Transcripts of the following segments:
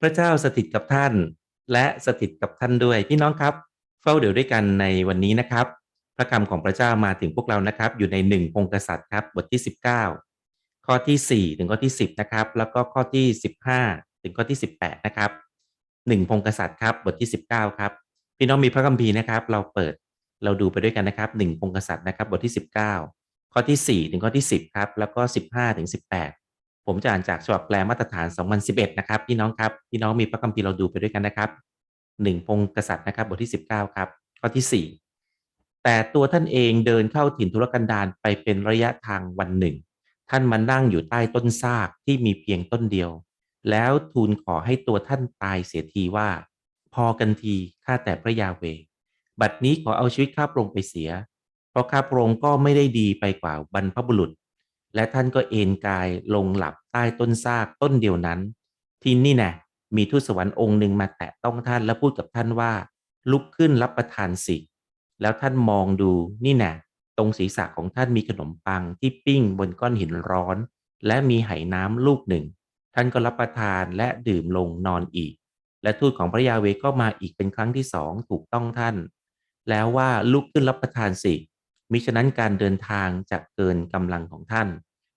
พระเจ้าสถิตกับท่าน และสถิตกับท่านด้วย พี่น้องครับ เฝ้าเดี๋ยวด้วยกันในวันนี้นะครับ พระคำของพระเจ้ามาถึงพวกเรานะครับ อยู่ในหนึ่งพงกษัตริย์ครับบทที่ 19 ข้อที่ 4 ถึงข้อที่ 10นะครับแล้วก็ข้อที่ 15 ถึงข้อที่ 18นะครับหนึ่งพงกษัตริย์ครับบทที่ 19ครับพี่น้องมีพระคัมภีร์นะครับ เราเปิดเราดูไปด้วยกันนะครับหนึ่งพงกษัตริย์นะครับบทที่ 19 ข้อที่ 4 ถึงข้อที่ 10ครับแล้วก็ 15 ถึง 18 ผมจะอ่านจากฉบับแปลมาตรฐาน 2011 นะครับ พี่น้องครับ พี่น้องมีพระคัมภีร์เราดูไปด้วยกันนะครับหนึ่งพงกษัตริย์นะครับบทที่ 19 ครับ ข้อที่ 4 แต่ตัวท่านเองเดินเข้าถิ่นทุรกันดารไปเป็นระยะทางวันหนึ่ง ท่านมานั่งอยู่ใต้ต้นซากที่มีเพียงต้นเดียว แล้วทูลขอให้ตัวท่านตายเสียทีว่า พอกันทีข้าแต่พระยาเว บัดนี้ขอเอาชีวิตข้าพระองค์ไปเสีย เพราะข้าพระองค์ก็ไม่ได้ดีไปกว่าบรรพบุรุษ และท่านก็เอนกายลงหลับใต้ต้นซากต้นเดียวนั้น ที่นี่แน่มีทูตสวรรค์องค์หนึ่งมาแตะต้องท่านและพูดกับท่านว่า ลุกขึ้นรับประทานสิ แล้วท่านมองดูนี่แน่ตรงศีรษะของท่านมีขนมปังที่ปิ้งบนก้อนหินร้อน และมีไหน้ำลูกหนึ่ง ท่านก็รับประทานและดื่มลงนอนอีก และทูตของพระยาเวก็มาอีกเป็นครั้งที่สองถูกต้องท่าน แล้วว่าลุกขึ้นรับประทานสิ มิฉะนั้นการเดินทางจะเกินกำลังของท่าน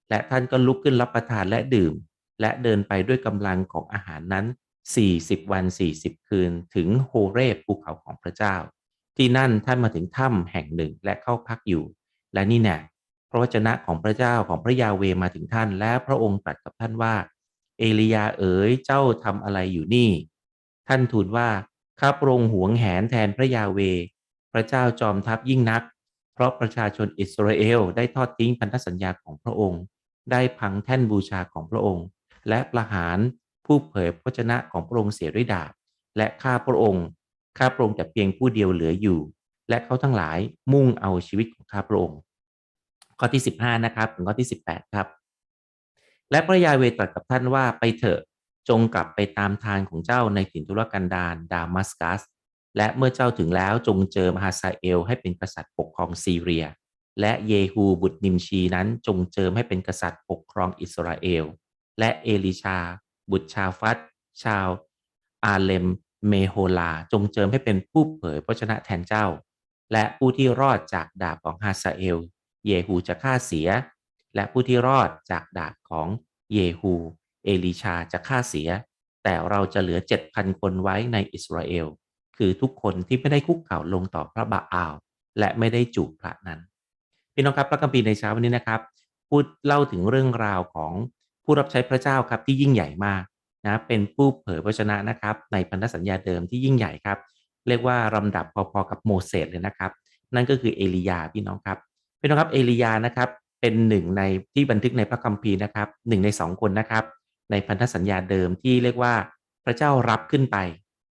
และท่านก็ลุกขึ้นรับประทานและดื่ม และเดินไปด้วยกำลังของอาหารนั้น 40 วัน 40 คืน ถึงโฮเรบภูเขาของพระเจ้า ที่นั่นท่านมาถึงถ้ำแห่งหนึ่งและเข้าพักอยู่ และนี่แน่พระวจนะของพระเจ้าของพระยาเวมาถึงท่าน และพระองค์ตรัสกับท่านว่า เอลียาเอ๋ยเจ้าทำอะไรอยู่นี่ ท่านทูลว่าข้าพระองค์หวงแหนแทนพระยาเว พระเจ้าจอมทัพยิ่งนัก เพราะประชาชนอิสราเอลได้ทอดทิ้งพันธสัญญาของพระองค์ ได้พังแท่นบูชาของพระองค์ และประหารผู้เผยพระชนะของพระองค์เสียด้วยดาบ และข้าพระองค์ข้าพระองค์แต่เพียงผู้เดียวเหลืออยู่ และเขาทั้งหลายมุ่งเอาชีวิตของข้าพระองค์ ข้อที่ 15 นะครับถึงข้อที่ 18 ครับ และพระยาเวตรัสกับท่านว่าไปเถอะจงกลับไปตามทางของเจ้าในถิ่นทุรกันดารดามัสกัส และเมื่อเจ้าถึงแล้วจงเจอมหาซาเอลให้เป็นกษัตริย์ปกครองซีเรีย และเยฮูบุตรนิมชีนั้นจงเจิมให้เป็นกษัตริย์ปกครองอิสราเอล และเอลิชา บุตรชาฟัตชาว อาเลมเมโฮลา จงเจิมให้เป็นผู้เผยพระชนะแทนเจ้า และผู้ที่รอดจากดาบของฮาซาเอล เยฮูจะฆ่าเสีย และผู้ที่รอดจากดาบของเยฮู เอลิชาจะฆ่าเสีย แต่เราจะเหลือเจ็ดพันคนไว้ในอิสราเอล คือทุกคนที่ไม่ได้คุกเข่าลงต่อพระบาอาลและไม่ได้จูบพระนั้น พี่น้องครับพระคัมภีร์ในเช้าวันนี้นะครับ พูดเล่าถึงเรื่องราวของผู้รับใช้พระเจ้าครับที่ยิ่งใหญ่มากนะเป็นผู้เผยพระชนะนะครับ ในพันธสัญญาเดิมที่ยิ่งใหญ่ครับ เรียกว่าลำดับพอๆกับโมเสสเลยนะครับ นั่นก็คือเอลียาพี่น้องครับพี่น้องครับเอลียานะครับเป็นหนึ่งในที่บันทึกในพระคัมภีร์นะครับหนึ่งในสองคนนะครับ ในพันธสัญญาเดิมที่เรียกว่าพระเจ้ารับขึ้นไป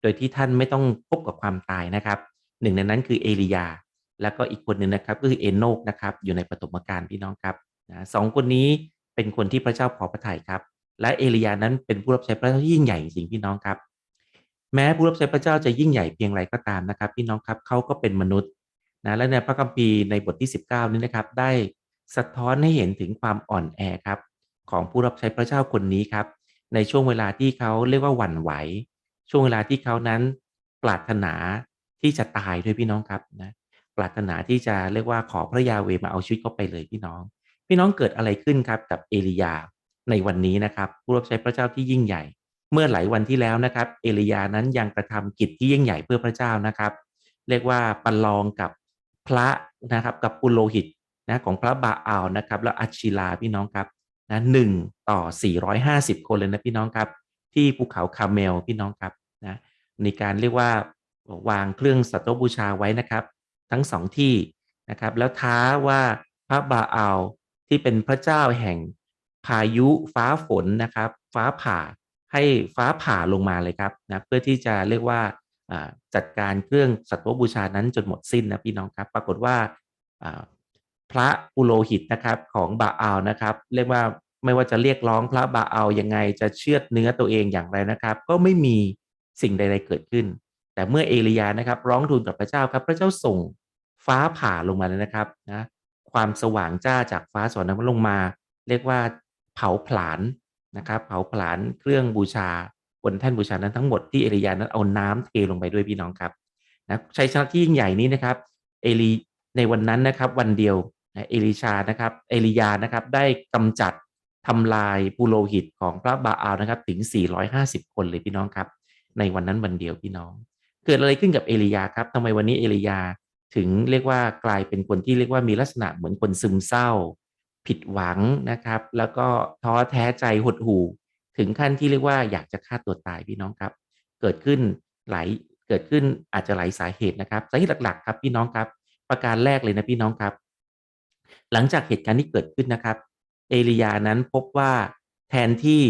ดยที่ท่านไม่ต้องพบกับความตายนะครับหนึ่งในนั้นคือเอลียา แล้วก็อีกคนหนึ่งนะครับก็คือเอโนกนะครับอยู่ในปฐมกาลพี่น้องครับนะสองคนนี้เป็นคนที่พระเจ้าพอพระทัยครับ และเอลียานั้นเป็นผู้รับใช้พระเจ้าที่ยิ่งใหญ่จริงพี่น้องครับ แม้ผู้รับใช้พระเจ้าจะยิ่งใหญ่เพียงไรก็ตามนะครับ พี่น้องครับเขาก็เป็นมนุษย์นะและในพระคัมภีร์ในบทที่ 19 นี้นะครับ ได้สะท้อนให้เห็นถึงความอ่อนแอครับ ของผู้รับใช้พระเจ้าคนนี้ครับ ในช่วงเวลาที่เขาเรียกว่าหวั่นไหว ช่วงเวลาที่เขานั้นปรารถนาที่จะตายด้วยพี่น้องครับนะปรารถนาที่จะเรียกว่าขอพระยาเวมาเอาชีวิตเขาไปเลยพี่น้อง พี่น้องเกิดอะไรขึ้นครับกับเอลียาในวันนี้นะครับผู้รับใช้พระเจ้าที่ยิ่งใหญ่ เมื่อหลายวันที่แล้วนะครับ เอลียานั้นยังกระทำกิจที่ยิ่งใหญ่เพื่อพระเจ้านะครับ เรียกว่าประลองกับพระนะครับกับปุโรหิตนะของพระบาอานะครับแล้วอัชชิลาพี่น้องครับนะหนึ่งต่อ 450 คนเลยนะพี่น้องครับ ที่ภูเขาคาเมลพี่น้องครับนะในการเรียกว่าวางเครื่องสัตว์บูชาไว้นะครับ ทั้งสองที่นะครับ แล้วท้าว่าพระบาอาลที่เป็นพระเจ้าแห่งพายุฟ้าฝนนะครับ ฟ้าผ่าให้ฟ้าผ่าลงมาเลยครับนะเพื่อที่จะเรียกว่าจัดการเครื่องสัตว์บูชานั้นจนหมดสิ้นนะพี่น้องครับ ปรากฏว่าพระปุโรหิตนะครับของบาอาลนะครับ เรียกว่า ไม่ว่าจะเรียกร้องพระบาเอาลยังไงจะเชือดเนื้อตัวเองอย่างไรนะครับ ก็ไม่มีสิ่งใดๆเกิดขึ้น แต่เมื่อเอลียานะครับ ร้องทูลกับพระเจ้าครับ พระเจ้าส่งฟ้าผ่าลงมาเลยนะครับนะความสว่างจ้าจากฟ้าสวรรค์ลงมา เรียกว่าเผาผลาญนะครับ เผาผลาญเครื่องบูชาบนแท่นบูชานั้นทั้งหมดที่เอลียานั้นเอาน้ำเทลงไปด้วยพี่น้องครับนะชัยชนะที่ยิ่งใหญ่นี้นะครับ เอลีในวันนั้นนะครับ วันเดียวเอลิชานะครับ เอลียานะครับ ได้กำจัด ทำลายปุโรหิตของพระบาอาลนะครับ ถึง 450 คนเลยพี่น้องครับ ในวันนั้นวันเดียวพี่น้อง เกิดอะไรขึ้นกับเอลียาครับทำไมวันนี้เอลียาถึงเรียกว่ากลายเป็นคนที่เรียกว่ามีลักษณะเหมือนคนซึมเศร้า ผิดหวังนะครับ แล้วก็ท้อแท้ใจหดหู่ ถึงขั้นที่เรียกว่าอยากจะฆ่าตัวตายพี่น้องครับ เกิดขึ้นหลายเกิดขึ้นอาจจะหลายสาเหตุนะครับสาเหตุหลักๆ ครับพี่น้องครับ ประการแรกเลยนะพี่น้องครับ หลังจากเหตุการณ์ที่เกิดขึ้นนะครับ เอลียานั้นพบว่าแทนที่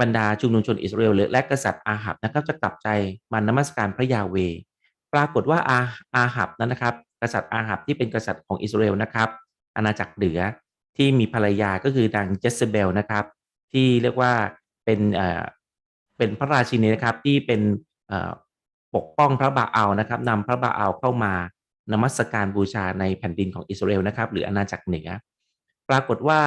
บรรดาชุมนุมชนอิสราเอลและกษัตริย์อาหับนะครับจะกลับใจมานมัสการพระยาเว ปรากฏว่าอาอาหับนั้นนะครับ กษัตริย์อาหับที่เป็นกษัตริย์ของอิสราเอลนะครับ อาณาจักรเหนือที่มีภรรยาก็คือนางเจสเบลนะครับ ที่เรียกว่าเป็นเอ่อเป็นพระราชินีนะครับที่เป็นเอ่อปกป้องพระบาอัลนะครับนำพระบาอัลเข้ามานมัสการบูชาในแผ่นดินของอิสราเอลนะครับ หรืออาณาจักรเหนือ ปรากฏว่า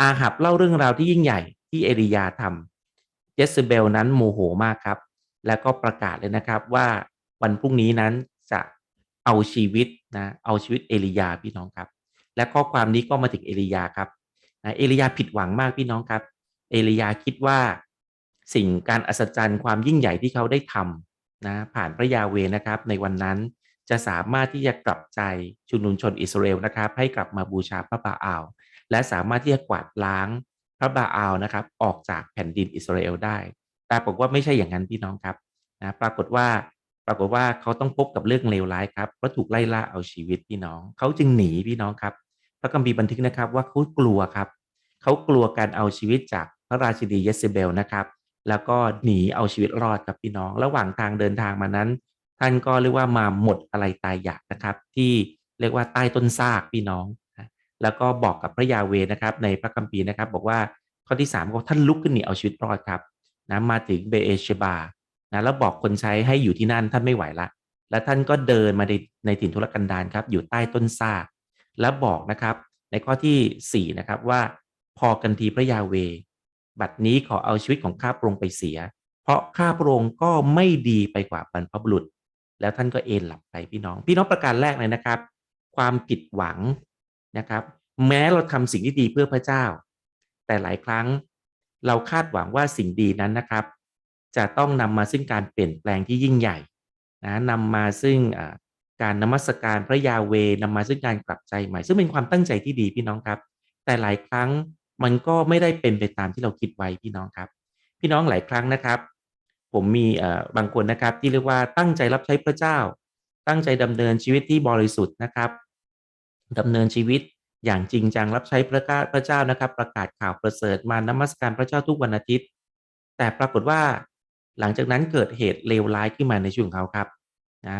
อาหับเล่าเรื่องราวที่ยิ่งใหญ่ที่เอลียาทำเจสเบลนั้นโมโหมากครับ แล้วก็ประกาศเลยนะครับว่าวันพรุ่งนี้นั้นจะเอาชีวิตนะเอาชีวิตเอลียาพี่น้องครับ และข้อความนี้ก็มาถึงเอลียาครับนะเอลียาผิดหวังมากพี่น้องครับ เอลียาคิดว่าสิ่งการอัศจรรย์ความยิ่งใหญ่ที่เขาได้ทำนะผ่านพระยาเวนะครับ ในวันนั้นจะสามารถที่จะกลับใจชุมนุมชนอิสราเอลนะครับ ให้กลับมาบูชาพระบาอาล และสามารถที่จะกวาดล้างพระบาอาลนะครับ ออกจากแผ่นดินอิสราเอลได้ปรากฏว่าไม่ใช่อย่างนั้นพี่น้องครับนะปรากฏว่าปรากฏว่าเขาต้องพบกับเรื่องเลวร้ายครับเพราะถูกไล่ล่าเอาชีวิตพี่น้อง เขาจึงหนีพี่น้องครับ พระคัมภีร์บันทึกนะครับว่าเขากลัวครับ เขากลัวการเอาชีวิตจากพระราชินีเยสเบลนะครับ แล้วก็หนีเอาชีวิตรอดครับพี่น้อง ระหว่างทางเดินทางมานั้น ท่านก็เรียกว่ามาหมดอะไรตายอยากนะครับ ที่เรียกว่าใต้ต้นซากพี่น้อง แล้วก็บอกกับพระยาเวนะครับ ในพระคัมภีร์นะครับ บอกว่าข้อที่3ก็ท่านลุกขึ้นหนีเอาชีวิตรอดครับนะมาถึงเบเอเชบานะแล้วบอกคนใช้ให้อยู่ที่นั่นท่านไม่ไหวละ แล้วท่านก็เดินมาในในถิ่นทุรกันดารครับ อยู่ใต้ต้นซากแล้วบอกนะครับ ในข้อที่4นะครับว่าพอกันทีพระยาเว บัดนี้ขอเอาชีวิตของข้าพระองค์ไปเสีย เพราะข้าพระองค์ก็ไม่ดีไปกว่าบรรพบุรุษ แล้วท่านก็เอนหลับไปพี่น้อง พี่น้องประการแรกเลยนะครับ ความผิดหวัง นะครับ แม้เราทำสิ่งที่ดีเพื่อพระเจ้า แต่หลายครั้งเราคาดหวังว่าสิ่งดีนั้นนะครับ จะต้องนำมาซึ่งการเปลี่ยนแปลงที่ยิ่งใหญ่นะนำมาซึ่งการนมัสการพระยาเวนำมาซึ่งการกลับใจใหม่ ซึ่งเป็นความตั้งใจที่ดีพี่น้องครับ แต่หลายครั้งมันก็ไม่ได้เป็นไปตามที่เราคิดไว้พี่น้องครับ พี่น้องหลายครั้งนะครับ ผมมีบางคนนะครับที่เรียกว่าตั้งใจรับใช้พระเจ้า ตั้งใจดำเนินชีวิตที่บริสุทธิ์นะครับ ดำเนินชีวิตอย่างจริงจังรับใช้พระพระเจ้านะครับ ประกาศข่าวประเสริฐมานมัสการพระเจ้าทุกวันอาทิตย์ แต่ปรากฏว่าหลังจากนั้นเกิดเหตุเลวร้ายขึ้นมาในชีวิตของเขาครับนะ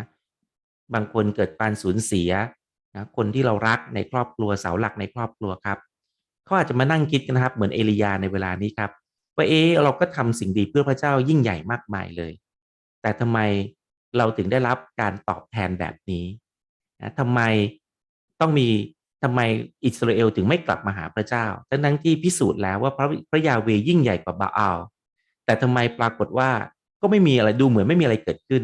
บางคนเกิดการสูญเสียนะคนที่เรารักในครอบครัวเสาหลักในครอบครัวครับเขาอาจจะมานั่งคิดกันนะครับ เหมือนเอลียาในเวลานี้ครับว่าเออเราก็ทำสิ่งดีเพื่อพระเจ้ายิ่งใหญ่มากมายเลย แต่ทำไมเราถึงได้รับการตอบแทนแบบนี้นะทำไม ต้องมีทำไมอิสราเอลถึงไม่กลับมาหาพระเจ้า ทั้งทั้งที่พิสูจน์แล้วว่าพระพระยาเวยิ่งใหญ่กว่าบาอัลแต่ทำไมปรากฏว่าก็ไม่มีอะไรดูเหมือนไม่มีอะไรเกิดขึ้น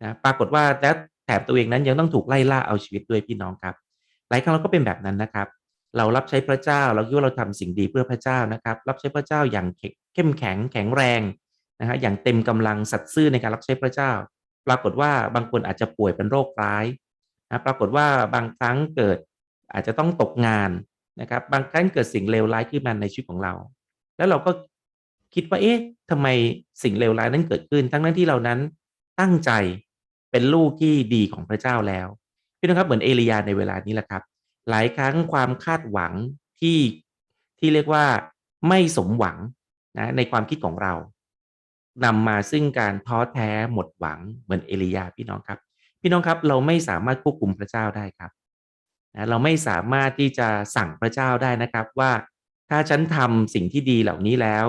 นะปรากฏว่าแล้วแถมตัวเองนั้นยังต้องถูกไล่ล่าเอาชีวิตด้วยพี่น้องครับ หลายครั้งเราก็เป็นแบบนั้นนะครับ เรารับใช้พระเจ้าเราคิดว่าเราทำสิ่งดีเพื่อพระเจ้านะครับ รับใช้พระเจ้าอย่างเข้มแข็งแข็งแรงนะฮะอย่างเต็มกำลังสัตย์ซื่อในการรับใช้พระเจ้า ปรากฏว่าบางคนอาจจะป่วยเป็นโรคร้าย นะปรากฏว่าบางครั้งเกิดอาจจะต้องตกงานนะครับ บางครั้งเกิดสิ่งเลวร้ายขึ้นมาในชีวิตของเรา แล้วเราก็คิดว่าเอ๊ะทำไมสิ่งเลวร้ายนั้นเกิดขึ้น ทั้งนั้นที่เรานั้นตั้งใจเป็นลูกที่ดีของพระเจ้าแล้วพี่น้องครับเหมือนเอลียาในเวลานี้แหละครับ หลายครั้งความคาดหวังที่ที่เรียกว่าไม่สมหวังนะในความคิดของเรานำมาซึ่งการท้อแท้หมดหวังเหมือนเอลียาพี่น้องครับ พี่น้องครับเราไม่สามารถควบคุมพระเจ้าได้ครับนะเราไม่สามารถที่จะสั่งพระเจ้าได้นะครับว่า ถ้าฉันทำสิ่งที่ดีเหล่านี้แล้ว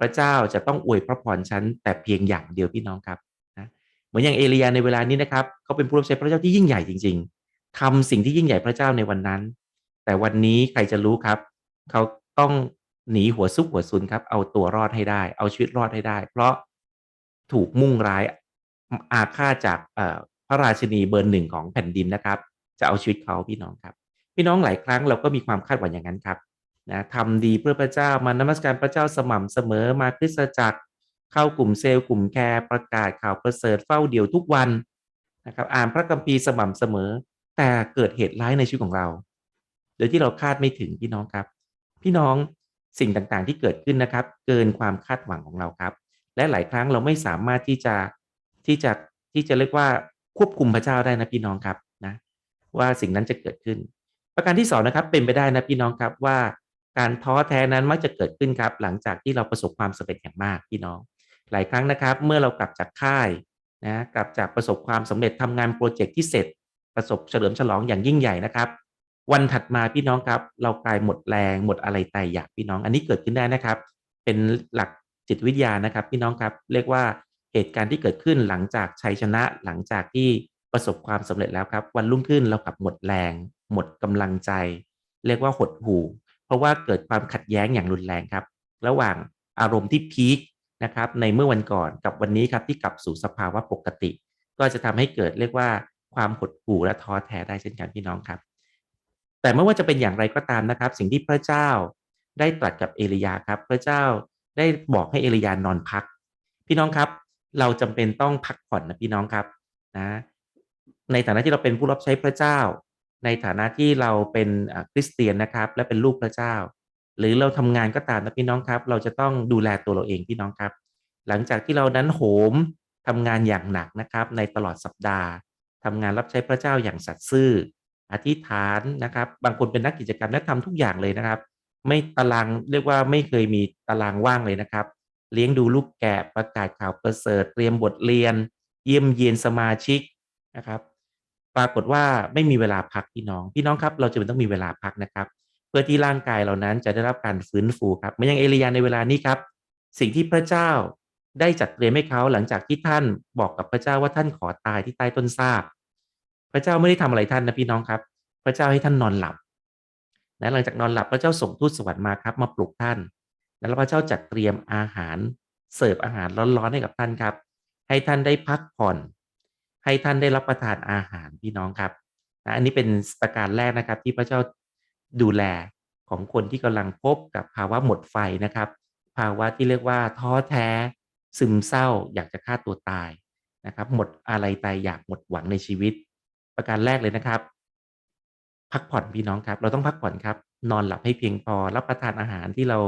พระเจ้าจะต้องอวยพระพรฉันแต่เพียงอย่างเดียวพี่น้องครับนะเหมือนอย่างเอลียาในเวลานี้นะครับเขาเป็นผู้รับใช้พระเจ้าที่ยิ่งใหญ่จริง ๆทำสิ่งที่ยิ่งใหญ่พระเจ้าในวันนั้น แต่วันนี้ใครจะรู้ครับ เขาต้องหนีหัวซุกหัวซุนครับ เอาตัวรอดให้ได้ เอาชีวิตรอดให้ได้ เพราะถูกมุ่งร้ายอาฆาตจากเอ่อ พระราชินีเบอร์หนึ่งของแผ่นดินนะครับ จะเอาชีวิตเขาพี่น้องครับ พี่น้องหลายครั้งเราก็มีความคาดหวังอย่างนั้นครับนะทำดีเพื่อพระเจ้ามานมัสการพระเจ้าสม่ำเสมอมาคริสตจักร เข้ากลุ่มเซลล์กลุ่มแคร์ประกาศข่าวประเสริฐเฝ้าเดี่ยวทุกวันนะครับอ่านพระคัมภีร์สม่ำเสมอ แต่เกิดเหตุร้ายในชีวิตของเรา โดยที่เราคาดไม่ถึงพี่น้องครับ พี่น้องสิ่งต่างๆที่เกิดขึ้นนะครับ เกินความคาดหวังของเราครับ และหลายครั้งเราไม่สามารถที่จะที่จะที่จะเรียกว่า ควบคุมพระเจ้าได้นะพี่น้องครับนะว่าสิ่งนั้นจะเกิดขึ้น ประการที่สองนะครับ เป็นไปได้นะพี่น้องครับว่าการท้อแท้นั้นมักจะเกิดขึ้นครับ หลังจากที่เราประสบความสำเร็จอย่างมากพี่น้อง หลายครั้งนะครับ เมื่อเรากลับจากค่ายนะกลับจากประสบความสำเร็จทำงานโปรเจกต์ที่เสร็จ ประสบเฉลิมฉลองอย่างยิ่งใหญ่นะครับ วันถัดมาพี่น้องครับ เรากลายหมดแรงหมดอะไรตายอยากพี่น้อง อันนี้เกิดขึ้นได้นะครับ เป็นหลักจิตวิทยานะครับ พี่น้องครับ เรียกว่า เหตุการณ์ที่เกิดขึ้นหลังจากชัยชนะหลังจากที่ประสบความสำเร็จแล้วครับ วันรุ่งขึ้นเรากลับหมดแรง หมดกำลังใจ เรียกว่าหดหู่ เพราะว่าเกิดความขัดแย้งอย่างรุนแรงครับ ระหว่างอารมณ์ที่พีคนะครับในเมื่อวันก่อนกับวันนี้ครับที่กลับสู่สภาวะปกติ ก็จะทำให้เกิดเรียกว่าความหดหู่และท้อแท้ได้เช่นกันพี่น้องครับ แต่ไม่ว่าจะเป็นอย่างไรก็ตามนะครับ สิ่งที่พระเจ้าได้ตรัสกับเอลียาครับ พระเจ้าได้บอกให้เอลียานอนพัก พี่น้องครับ เราจำเป็นต้องพักผ่อนนะพี่น้องครับนะในฐานะที่เราเป็นผู้รับใช้พระเจ้า ในฐานะที่เราเป็นคริสเตียนนะครับ และเป็นลูกพระเจ้า หรือเราทำงานก็ตามนะพี่น้องครับ เราจะต้องดูแลตัวเราเองพี่น้องครับ หลังจากที่เรานั้นโหมทำงานอย่างหนักนะครับ ในตลอดสัปดาห์ทำงานรับใช้พระเจ้าอย่างสัตย์ซื่อ อธิษฐานนะครับ บางคนเป็นนักกิจกรรมและทำทุกอย่างเลยนะครับ ไม่ตารางเรียกว่าไม่เคยมีตารางว่างเลยนะครับ เลี้ยงดูลูกแกะประกาศข่าวประเสริฐเตรียมบทเรียน เยี่ยมเยียนสมาชิกนะครับ ปรากฏว่าไม่มีเวลาพักพี่น้อง พี่น้องครับ เราจะเป็นต้องมีเวลาพักนะครับ เพื่อที่ร่างกายเรานั้นจะได้รับการฟื้นฟูครับเหมือนอย่างเอลียาในเวลานี้ครับ สิ่งที่พระเจ้าได้จัดเตรียมให้เขาหลังจากที่ท่านบอกกับพระเจ้าว่าท่านขอตายที่ใต้ต้นซากพระเจ้าไม่ได้ทำอะไรท่านนะพี่น้องครับ พระเจ้าให้ท่านนอนหลับนะหลังจากนอนหลับพระเจ้าส่งทูตสวรรค์มาครับ มาปลุกท่าน แล้วพระเจ้าจัดเตรียมอาหารเสิร์ฟอาหารร้อนๆให้กับท่านครับ ให้ท่านได้พักผ่อน ให้ท่านได้รับประทานอาหารพี่น้องครับอันนี้เป็นประการแรกนะครับที่พระเจ้าดูแลของคนที่กำลังพบกับภาวะหมดไฟนะครับ ภาวะที่เรียกว่าท้อแท้ซึมเศร้าอยากจะฆ่าตัวตายนะครับ หมดอะไรตายอยากหมดหวังในชีวิต ประการแรกเลยนะครับ พักผ่อนพี่น้องครับ เราต้องพักผ่อนครับ นอนหลับให้เพียงพอรับประทานอาหารที่เรา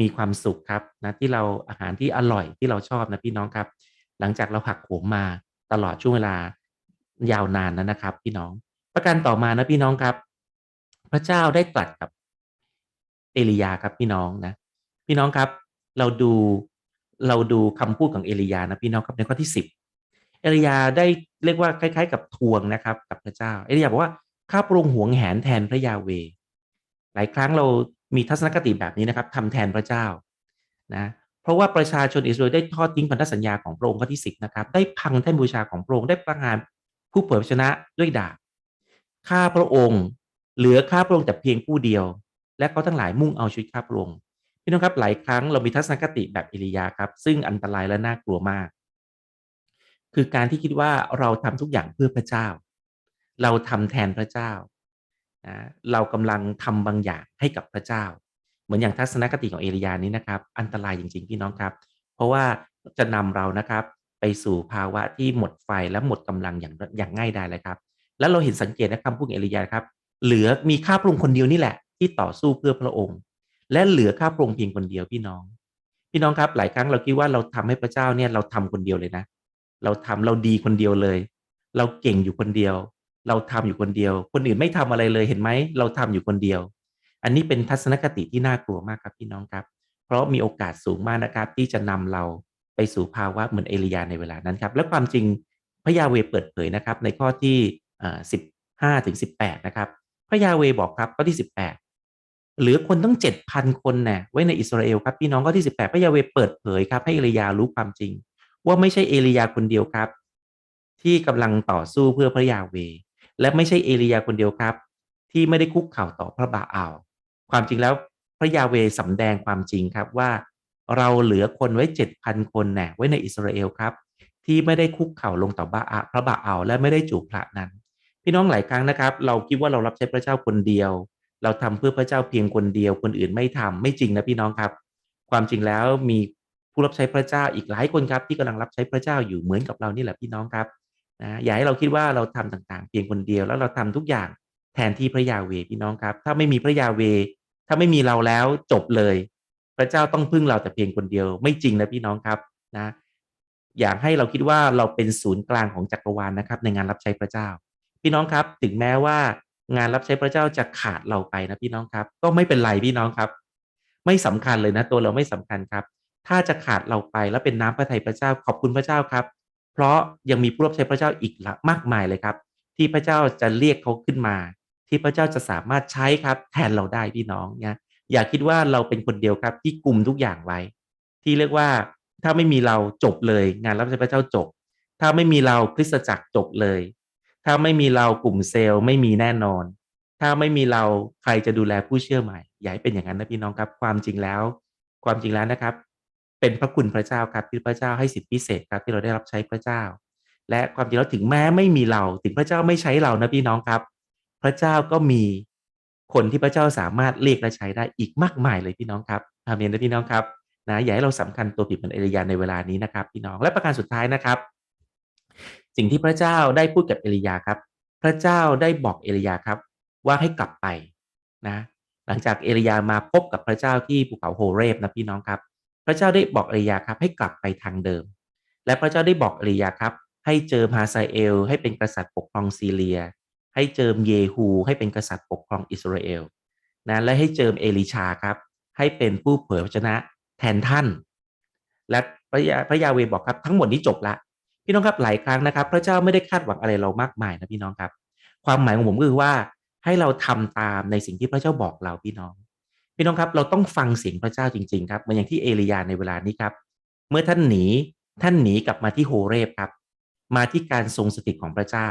มีความสุขครับนะที่เราอาหารที่อร่อยที่เราชอบนะพี่น้องครับ หลังจากเราหักโหมมาตลอดช่วงเวลายาวนานนั้นนะครับ พี่น้อง ประการต่อมานะพี่น้องครับ พระเจ้าได้ตรัสกับเอลียาครับพี่น้องนะ พี่น้องครับ เราดูเราดูคำพูดของเอลียานะพี่น้องครับในข้อที่สิบเอลียาได้เรียกว่าคล้าย ๆ กับทวงนะครับ กับพระเจ้า เอลียาบอกว่าข้าพระองค์หวงแหนแทนพระยาเวหลายครั้งเรา มีทัศนคติแบบนี้นะครับทำแทนพระเจ้านะเพราะว่าประชาชนอิสราเอลได้ทอดทิ้งพันธสัญญาของพระองค์ข้อที่สิบนะครับได้พังแท่นบูชาของพระองค์ได้ประหารผู้เผยชนะด้วยดาบข้าพระองค์ เหลือข้าพระองค์แต่เพียงผู้เดียว และเขาทั้งหลายมุ่งเอาชีวิตข้าพระองค์พี่น้องครับหลายครั้งเรามีทัศนคติแบบอิริยาครับ ซึ่งอันตรายและน่ากลัวมาก คือการที่คิดว่าเราทำทุกอย่างเพื่อพระเจ้า เราทำแทนพระเจ้า นะเรากำลังทำบางอย่างให้กับพระเจ้า เหมือนอย่างทัศนคติของเอลียานี้นะครับ อันตรายจริง ๆ พี่น้องครับ เพราะว่าจะนำเรานะครับไปสู่ภาวะที่หมดไฟและหมดกำลังอย่างอย่างง่ายไดายเลยครับ แล้วเราเห็นสังเกตนะคำพูดเอลียาครับ เหลือมีข้าพระองค์คนเดียวนี่แหละ ที่ต่อสู้เพื่อพระองค์ และเหลือข้าพระองค์เพียงคนเดียวพี่น้อง พี่น้องครับ หลายครั้งเราคิดว่าเราทำให้พระเจ้าเนี่ยเราทำคนเดียวเลยนะ เราทำเราดีคนเดียวเลย เราเก่งอยู่คนเดียว เราทำอยู่คนเดียว คนอื่นไม่ทำอะไรเลยเห็นไหมเราทำอยู่คนเดียว อันนี้เป็นทัศนคติที่น่ากลัวมากครับพี่น้องครับ เพราะมีโอกาสสูงมากนะครับ ที่จะนำเราไปสู่ภาวะเหมือนเอลียาในเวลานั้นครับ และความจริงพระยาเวเปิดเผยนะครับ ในข้อที่สิบห้าถึงสิบแปดนะครับ พระยาเวบอกครับข้อที่สิบแปดเหลือคนตั้งเจ็ดพันคนนะ่ะไว้ในอิสราเอลครับพี่น้องข้อที่สิบแปดพระยาเวเปิดเผยครับให้เอลียารู้ความจริง ว่าไม่ใช่เอลียาคนเดียวครับ ที่กำลังต่อสู้เพื่อพระยาเว และไม่ใช่เอลียาคนเดียวครับ ที่ไม่ได้คุกเข่าต่อพระบาอัลความจริงแล้วพระยาเวสำแดงความจริงครับว่า เราเหลือคนไว้เจ็ดพันคนแน่ไว้ในอิสราเอลครับ ที่ไม่ได้คุกเข่าลงต่อบาอาพระบาอาและไม่ได้จูบพระนั้น พี่น้องหลายครั้งนะครับ เราคิดว่าเรารับใช้พระเจ้าคนเดียว เราทำเพื่อพระเจ้าเพียงคนเดียวคนอื่นไม่ทำไม่จริงนะพี่น้องครับ ความจริงแล้วมีผู้รับใช้พระเจ้าอีกหลายคนครับที่กำลังรับใช้พระเจ้าอยู่เหมือนกับเรานี่แหละพี่น้องครับ นะอย่าให้เราคิดว่าเราทำต่างๆ เพียงคนเดียวแล้วเราทำทุกอย่างแทนที่พระยาเวพี่น้องครับ ถ้าไม่มีพระยาเว ถ้าไม่มีเราแล้วจบเลย พระเจ้าต้องพึ่งเราแต่เพียงคนเดียว ไม่จริงนะพี่น้องครับนะ อยากให้เราคิดว่าเราเป็นศูนย์กลางของจักรวาลนะครับ ในงานรับใช้พระเจ้า พี่น้องครับ ถึงแม้ว่างานรับใช้พระเจ้าจะขาดเราไปนะพี่น้องครับ ก็ไม่เป็นไรพี่น้องครับ ไม่สำคัญเลยนะ ตัวเราไม่สำคัญครับ ถ้าจะขาดเราไปแล้วเป็นน้ำพระทัยพระเจ้าขอบคุณพระเจ้าครับ เพราะยังมีผู้รับใช้พระเจ้าอีกมากมายเลยครับ ที่พระเจ้าจะเรียกเขาขึ้นมา ที่พระเจ้าจะสามารถใช้ครับ แทนเราได้พี่น้องเนี่ยอย่าคิดว่าเราเป็นคนเดียวครับ ที่กลุ่มทุกอย่างไว้ ที่เรียกว่าถ้าไม่มีเราจบเลย งานรับใช้พระเจ้าจบ ถ้าไม่มีเราคริสตจักรจบเลย ถ้าไม่มีเรากลุ่มเซลล์ไม่มีแน่นอน ถ้าไม่มีเราใครจะดูแลผู้เชื่อใหม่อย่าให้เป็นอย่างนั้นนะพี่น้องครับ ความจริงแล้ว ความจริงแล้วนะครับ เป็นพระคุณพระเจ้าครับที่พระเจ้าให้สิทธิพิเศษครับที่เราได้รับใช้พระเจ้า และความจริงแล้วถึงแม้ไม่มีเราถึงพระเจ้าไม่ใช้เรานะพี่น้องครับ พระเจ้าก็มีคนที่พระเจ้าสามารถเรียกและใช้ได้อีกมากมายเลยพี่น้องครับอาเมนนะพี่น้องครับนะอย่าให้เราสำคัญตัวผิดเหมือนเอลียาในเวลานี้นะครับ พี่น้องและประการสุดท้ายนะครับ สิ่งที่พระเจ้าได้พูดกับเอลียาครับ พระเจ้าได้บอกเอลียาครับ ว่าให้กลับไปนะ หลังจากเอลียามาพบกับพระเจ้าที่ภูเขาโฮเรบนะพี่น้องครับ พระเจ้าได้บอกอลียาครับให้กลับไปทางเดิม และพระเจ้าได้บอกอลียาครับ ให้เจอฮาซาเอล ให้เป็นกษัตริย์ปกครองซีเรีย ให้เจิมเยฮู ให้เป็นกษัตริย์ปกครองอิสราเอลนะและให้เจิมเอลิชาครับ ให้เป็นผู้เผยพระชนะแทนท่าน และพระยาพระยาเวบอกครับทั้งหมดนี้จบละพี่น้องครับหลายครั้งนะครับ พระเจ้าไม่ได้คาดหวังอะไรเรามากมายนะพี่น้องครับ ความหมายของผมก็คือว่าให้เราทำตามในสิ่งที่พระเจ้าบอกเราพี่น้อง พี่น้องครับเราต้องฟังเสียงพระเจ้าจริง ๆ ครับเหมือนอย่างที่เอลียาในเวลานี้ครับ เมื่อท่านหนีท่านหนีกลับมาที่โฮเรบครับ มาที่การทรงสถิตของพระเจ้า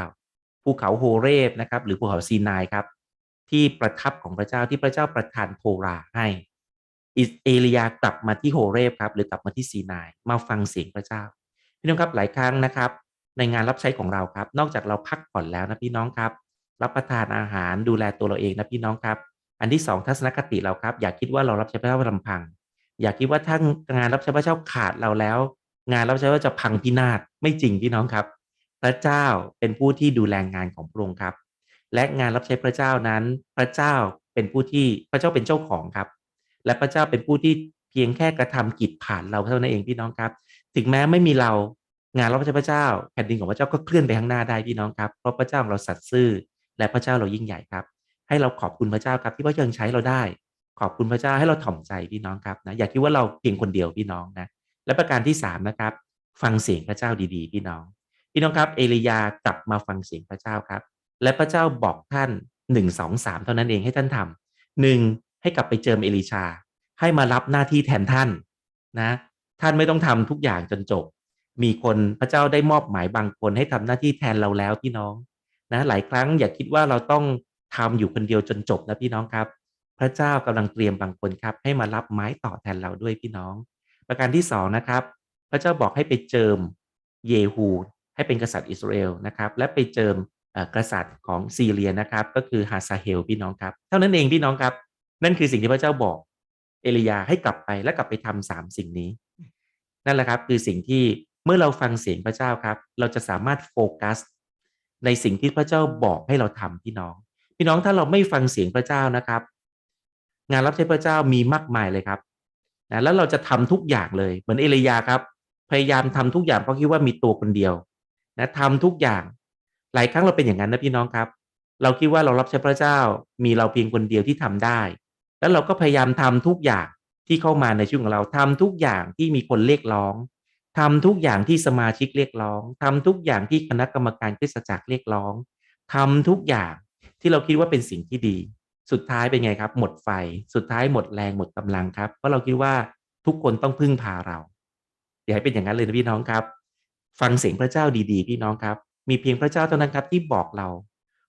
ภูเขาโฮเรบนะครับ หรือภูเขาซีนายครับ ที่ประทับของพระเจ้าที่พระเจ้าประทานโทราให้เอลียากลับมาที่โฮเรบครับหรือกลับมาที่ซีนายมาฟังเสียงพระเจ้า พี่น้องครับหลายครั้งนะครับ ในงานรับใช้ของเราครับ นอกจากเราพักผ่อนแล้วนะพี่น้องครับ รับประทานอาหารดูแลตัวเราเองนะพี่น้องครับ อันที่สองทัศนคติเราครับ อย่าคิดว่าเรารับใช้พระเจ้าลำพัง อย่าคิดว่าถ้างานรับใช้พระเจ้าขาดเราแล้ว งานรับใช้ว่าจะพังพินาศไม่จริงพี่น้องครับ พระเจ้าเป็นผู้ที่ดูแลงานของพระองค์ครับ และงานรับใช้พระเจ้านั้น พระเจ้าเป็นผู้ที่พระเจ้าเป็นเจ้าของครับ และพระเจ้าเป็นผู้ที่เพียงแค่กระทำกิจผ่านเราเท่านั้นเองพี่น้องครับ ถึงแม้ไม่มีเรางานรับใช้พระเจ้าแผ่นดินของพระเจ้าก็เคลื่อนไปข้างหน้าได้พี่น้องครับเพราะพระเจ้าของเราสัตย์ซื่อและพระเจ้าเรายิ่งใหญ่ครับ ให้เราขอบคุณพระเจ้าครับ ที่พระเจ้ายังใช้เราได้ ขอบคุณพระเจ้าให้เราถ่อมใจพี่น้องครับนะอย่าคิดว่าเราเพียงคนเดียวพี่น้องนะและประการที่สามนะครับฟังเสียงพระเจ้าดีๆ พี่น้อง พี่น้องครับ เอลียากลับมาฟังเสียงพระเจ้าครับ และพระเจ้าบอกท่านหนึ่งสองสามเท่านั้นเองให้ท่านทำหนึ่งให้กลับไปเจิมเอลิชา ให้มารับหน้าที่แทนท่านนะ ท่านไม่ต้องทำทุกอย่างจนจบ มีคนพระเจ้าได้มอบหมายบางคนให้ทำหน้าที่แทนเราแล้วพี่น้องนะหลายครั้งอย่าคิดว่าเราต้อง ทำอยู่คนเดียวจนจบนะพี่น้องครับ พระเจ้ากำลังเตรียมบางคนครับ ให้มารับไม้ต่อแทนเราด้วยพี่น้อง ประการที่สองนะครับ พระเจ้าบอกให้ไปเจิมเยฮูให้เป็นกษัตริย์อิสราเอลนะครับ และไปเจิมกษัตริย์ของซีเรียนะครับ ก็คือฮาซาเฮลพี่น้องครับเท่านั้นเองพี่น้องครับ นั่นคือสิ่งที่พระเจ้าบอกเอลียาให้กลับไปและกลับไปทำสามสิ่งนี้ นั่นแหละครับคือสิ่งที่เมื่อเราฟังเสียงพระเจ้าครับ เราจะสามารถโฟกัสในสิ่งที่พระเจ้าบอกให้เราทำพี่น้อง พี่น้องถ้าเราไม่ฟังเสียงพระเจ้านะครับ งานรับใช้พระเจ้ามีมากมายเลยครับนะแล้วเราจะทำทุกอย่างเลยเหมือนเอลียาครับ พยายามทำทุกอย่างเพราะคิดว่ามีตัวคนเดียวนะทำทุกอย่าง หลายครั้งเราเป็นอย่างนั้นนะพี่น้องครับ เราคิดว่าเรารับใช้พระเจ้า มีเราเพียงคนเดียวที่ทำได้ แล้วเราก็พยายามทำทุกอย่างที่เข้ามาในชีวิตของเราทำทุกอย่างที่มีคนเรียกร้องทำทุกอย่างที่สมาชิกเรียกร้องทำทุกอย่างที่คณะกรรมการคริสตจักรเรียกร้องทำทุกอย่าง ที่เราคิดว่าเป็นสิ่งที่ดี สุดท้ายเป็นไงครับ หมดไฟ สุดท้ายหมดแรงหมดกำลังครับ เพราะเราคิดว่าทุกคนต้องพึ่งพาเรา อย่าให้เป็นอย่างนั้นเลยนะพี่น้องครับ ฟังเสียงพระเจ้าดีๆ พี่น้องครับ มีเพียงพระเจ้าเท่านั้นครับที่บอกเรา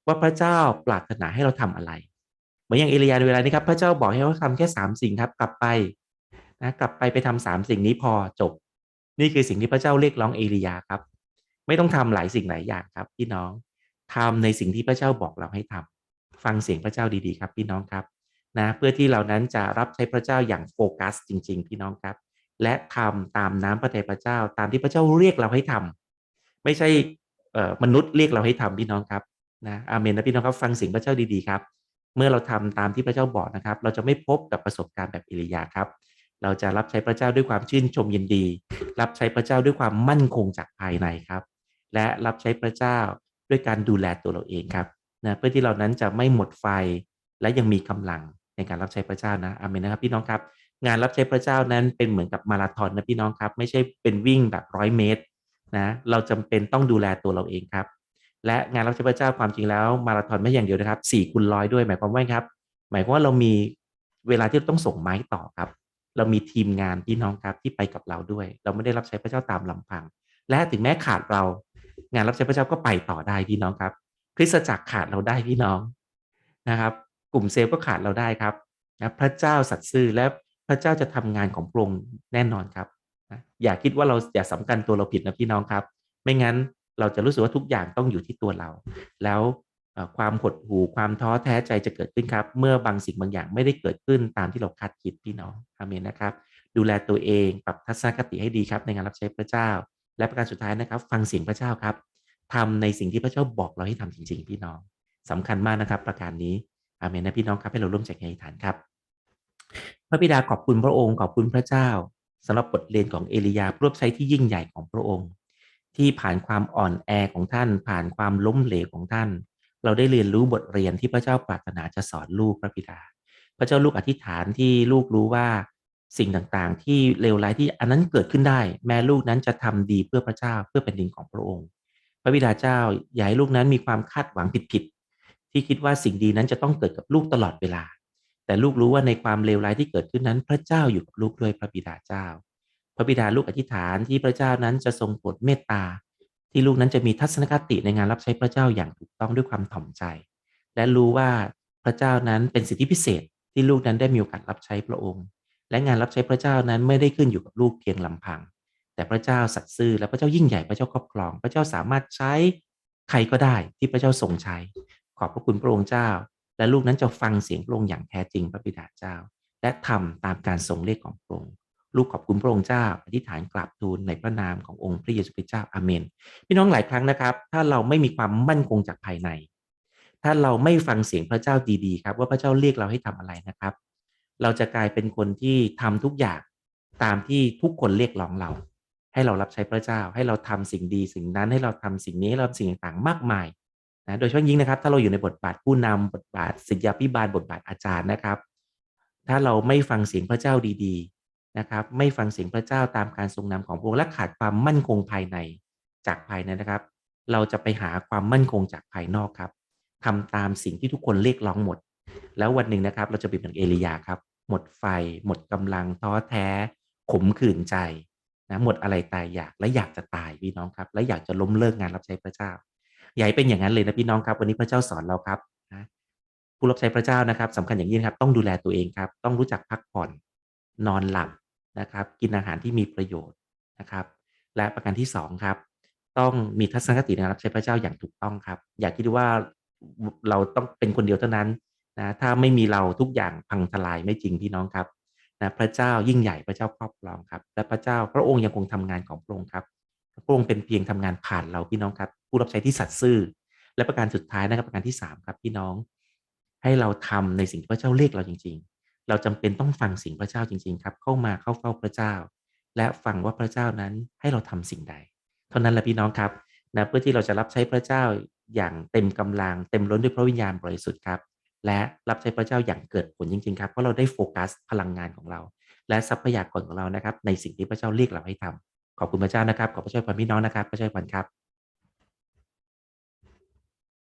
ว่าพระเจ้าปรารถนาให้เราทำอะไร เหมือนอย่างเอลียาในเวลานี้ครับ พระเจ้าบอกให้เขาทำแค่สามสิ่งครับ กลับไปนะกลับไปไปทำสามสิ่งนี้พอจบ นี่คือสิ่งที่พระเจ้าเรียกร้องเอลียาครับ ไม่ต้องทำหลายสิ่งหลายอย่างครับพี่น้อง ทำในสิ่งที่พระเจ้าบอกเราให้ทำฟังเสียงพระเจ้าดีๆครับ พี่น้องครับนะเพื่อที่เรานั้นจะรับใช้พระเจ้าอย่างโฟกัสจริง ๆ พี่น้องครับ และทำตามน้ำพระทัยพระเจ้า ตามที่พระเจ้าเรียกเราให้ทำไม่ใช่มนุษย์เรียกเราให้ทำพี่น้องครับนะอาเมนนะพี่น้องครับฟังเสียงพระเจ้าดีๆครับ เมื่อเราทำตามที่พระเจ้าบอกนะครับ เราจะไม่พบกับประสบการณ์แบบอิริยาครับ เราจะรับใช้พระเจ้าด้วยความชื่นชมยินดี รับใช้พระเจ้าด้วยความมั่นคงจากภายในครับ และรับใช้พระเจ้า ด้วยการดูแลตัวเราเองครับนะเพื่อที่เรานั้นจะไม่หมดไฟและยังมีกำลังในการรับใช้พระเจ้านะอาเมนนะครับพี่น้องครับ งานรับใช้พระเจ้านั้นเป็นเหมือนกับมาราธอนนะพี่น้องครับ ไม่ใช่เป็นวิ่งแบบร้อยเมตรนะเราจำเป็นต้องดูแลตัวเราเองครับ และงานรับใช้พระเจ้าความจริงแล้วมาราธอนไม่อย่างเดียวนะครับสี่คูณร้อยด้วยหมายความว่าครับ หมายความว่าเรามีเวลาที่ต้องส่งไม้ต่อครับ เรามีทีมงานพี่น้องครับที่ไปกับเราด้วย เราไม่ได้รับใช้พระเจ้าตามลำพัง และถึงแม้ขาดเรา งานรับใช้พระเจ้าก็ไปต่อได้พี่น้องครับ คริสตจักรขาดเราได้พี่น้องนะครับ กลุ่มเซลล์ก็ขาดเราได้ครับนะพระเจ้าสัตย์ซื่อและพระเจ้าจะทำงานของพระองค์แน่นอนครับนะอย่าคิดว่าเราอย่าสำคัญตัวเราผิดนะพี่น้องครับ ไม่งั้นเราจะรู้สึกว่าทุกอย่างต้องอยู่ที่ตัวเรา แล้วความหดหู่ความท้อแท้ใจจะเกิดขึ้นครับ เมื่อบางสิ่งบางอย่างไม่ได้เกิดขึ้นตามที่เราคาดคิดพี่น้องอาเมนนะครับ ดูแลตัวเองปรับทัศนคติให้ดีครับ ในงานรับใช้พระเจ้า และประการสุดท้ายนะครับ ฟังเสียงพระเจ้าครับทำในสิ่งที่พระเจ้าบอกเราให้ทำจริง ๆ พี่น้องสำคัญมากนะครับ ประการนี้อาเมนนะพี่น้องครับให้เราร่วมใจกันอธิษฐานครับ พระบิดาขอบคุณพระองค์ขอบคุณพระเจ้าสำหรับบทเรียนของเอลียาเพื่อใช้ที่ยิ่งใหญ่ของพระองค์ ที่ผ่านความอ่อนแอของท่าน ผ่านความล้มเหลวของท่าน เราได้เรียนรู้บทเรียนที่พระเจ้าปรารถนาจะสอนลูกพระบิดา พระเจ้าลูกอธิษฐานที่ลูกรู้ว่า สิ่งต่างๆ ที่เลวร้ายที่อันนั้นเกิดขึ้นได้ แม้ลูกนั้นจะทำดีเพื่อพระเจ้าเพื่อเป็นดินของพระองค์ พระบิดาเจ้าอย่าให้ลูกนั้นมีความคาดหวังผิดๆที่คิดว่าสิ่งดีนั้นจะต้องเกิดกับลูกตลอดเวลา แต่ลูกรู้ว่าในความเลวร้ายที่เกิดขึ้นนั้น พระเจ้าอยู่กับลูกด้วยพระบิดาเจ้า พระบิดาลูกอธิษฐานที่พระเจ้านั้นจะทรงโปรดเมตตา ที่ลูกนั้นจะมีทัศนคติในงานรับใช้พระเจ้าอย่างถูกต้องด้วยความถ่อมใจ และรู้ว่าพระเจ้านั้นเป็นสิทธิพิเศษที่ลูกนั้นได้มีโอกาสรับใช้พระองค์ และงานรับใช้พระเจ้านั้นไม่ได้ขึ้นอยู่กับลูกเพียงลำพัง แต่พระเจ้าสัตย์ซื่อและพระเจ้ายิ่งใหญ่พระเจ้าครอบครอง พระเจ้าสามารถใช้ใครก็ได้ที่พระเจ้าทรงใช้ ขอบพระคุณพระองค์เจ้า และลูกนั้นจะฟังเสียงพระองค์อย่างแท้จริงพระบิดาเจ้า และทำตามการทรงเรียกของพระองค์ลูกขอบคุณพระองค์เจ้าอธิษฐานกราบทูลในพระนามขององค์พระเยซูคริสต์เจ้าอาเมนพี่น้องหลายครั้งนะครับ ถ้าเราไม่มีความมั่นคงจากภายใน ถ้าเราไม่ฟังเสียงพระเจ้าดีๆครับ ว่าพระเจ้าเรียกเราให้ทำอะไรนะครับ เราจะกลายเป็นคนที่ทำทุกอย่างตามที่ทุกคนเรียกร้องเรา ให้เรารับใช้พระเจ้า ให้เราทำสิ่งดีสิ่งนั้นให้เราทำสิ่งนี้เราสิ่งต่างๆ มากมายนะโดยเฉพาะยิ่งนะครับ ถ้าเราอยู่ในบทบาทผู้นำบทบาทศิษยาพิบาลบทบาทอาจารย์นะครับ ถ้าเราไม่ฟังเสียงพระเจ้าดีๆนะครับ ไม่ฟังเสียงพระเจ้าตามการทรงนำของพระองค์และขาดความมั่นคงภายในจากภายในนะครับ เราจะไปหาความมั่นคงจากภายนอกครับทำตามสิ่งที่ทุกคนเรียกร้องหมด แล้ววันหนึ่งนะครับ เราจะเป็นเหมือนเอลียาครับ หมดไฟ หมดกำลังท้อแท้ ขมขื่นใจนะหมดอะไรตายอยากและอยากจะตายพี่น้องครับ และอยากจะล้มเลิกงานรับใช้พระเจ้าอยาให้เป็นอย่างนั้นเลยนะพี่น้องครับ วันนี้พระเจ้าสอนเราครับนะผู้รับใช้พระเจ้านะครับสำคัญอย่างยิ่งครับ ต้องดูแลตัวเองครับ ต้องรู้จักพักผ่อนนอนหลับนะครับ กินอาหารที่มีประโยชน์นะครับ และประการที่สองครับต้องมีทัศนคติในการับใช้พระเจ้าอย่างถูกต้องครับ อย่าคิดว่าเราต้องเป็นคนเดียวเท่านั้น นะถ้าไม่มีเราทุกอย่างพังทลายไม่จริงพี่น้องครับนะพระเจ้ายิ่งใหญ่พระเจ้าครอบครองครับ และพระเจ้าพระองค์ยังคงทำงานของพระองค์ครับพระองค์เป็นเพียงทำงานผ่านเราพี่น้องครับ ผู้รับใช้ที่สัตย์ซื่อ และประการสุดท้ายนะครับประการที่3ครับพี่น้อง ให้เราทำในสิ่งที่พระเจ้าเรียกเราจริง ๆ เราจำเป็นต้องฟังสิ่งพระเจ้าจริง ๆ ครับ เข้ามาเข้าเฝ้าพระเจ้า และฟังว่าพระเจ้านั้นให้เราทำสิ่งใด เท่านั้นแหละพี่น้องครับนะเพื่อที่เราจะรับใช้พระเจ้าอย่างเต็มกำลัง เต็มล้นด้วยพระวิญญาณบริสุทธิ์ครับ และรับใช้พระเจ้าอย่างเกิดผลจริง ๆ ครับ เพราะเราได้โฟกัสพลังงานของเรา และทรัพยากรของเรานะครับ ในสิ่งที่พระเจ้าเรียกเราให้ทำขอบคุณพระเจ้านะครับ ขอพระช่วยพรพี่น้องนะครับพระช่วยพรครับ